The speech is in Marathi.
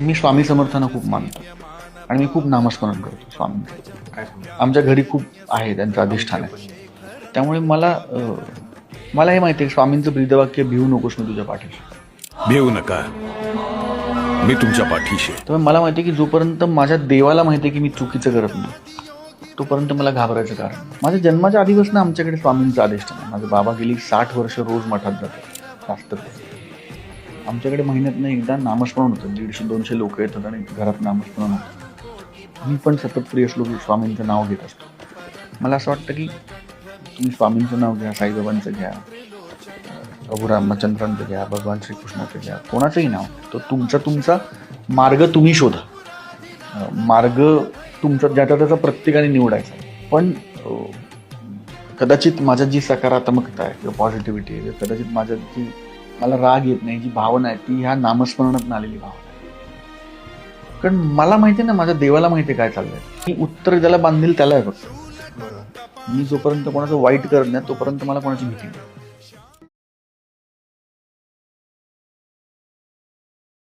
मी स्वामी समर्थांना खूप मानतो. आणि मी खूप नामस्मरण करतो स्वामींचं सांगू आमच्या घरी खूप आहे त्यांचं अधिष्ठान आहे. त्यामुळे मला मला हे माहिती आहे स्वामींचं ब्रीदवाक्य भिवू नकोस मी तुझ्या पाठीशी. भिवू नका. मी तुमच्या पाठीशी. त्यामुळे मला माहिती आहे की जोपर्यंत माझ्या देवाला माहिती आहे की मी चुकीचं करत नाही तोपर्यंत मला घाबरायचं कारण. माझ्या जन्माच्या आधीपासून आमच्याकडे स्वामींचं अधिष्ठान आहे. माझे बाबा गेली साठ वर्ष रोज मठात जातात जास्त आमच्याकडे महिन्यातनं एकदा नामस्मरण होतं. दीडशे दोनशे लोक येतात आणि घरात नामस्मरण होतं. मी पण सतत प्रिय श्लोक स्वामींचं नाव घेत असतो. मला असं वाटतं की तुम्ही स्वामींचं नाव घ्या साईबाबांचं घ्या प्रभू रामचंद्रांचं घ्या भगवान श्रीकृष्णाचं घ्या कोणाचंही नाव तो तुमचा तुमचा मार्ग तुम्ही शोधा. मार्ग तुमचा ज्याचा त्याचा प्रत्येकाने निवडायचा पण कदाचित माझ्या जी सकारात्मकता आहे किंवा पॉझिटिव्हिटी आहे कदाचित माझ्या जी मला राग येत नाही जी भावना आहे ती ह्या नामस्मरणात आलेली भावना आहे. कारण मला माहिती ना माझ्या देवाला माहिती काय चाललंय. मी उत्तर ज्याला बांधील त्याला आहे फक्त. मी जोपर्यंत कोणाचं वाईट करत नाही तोपर्यंत मला कोणाची भीती नाही.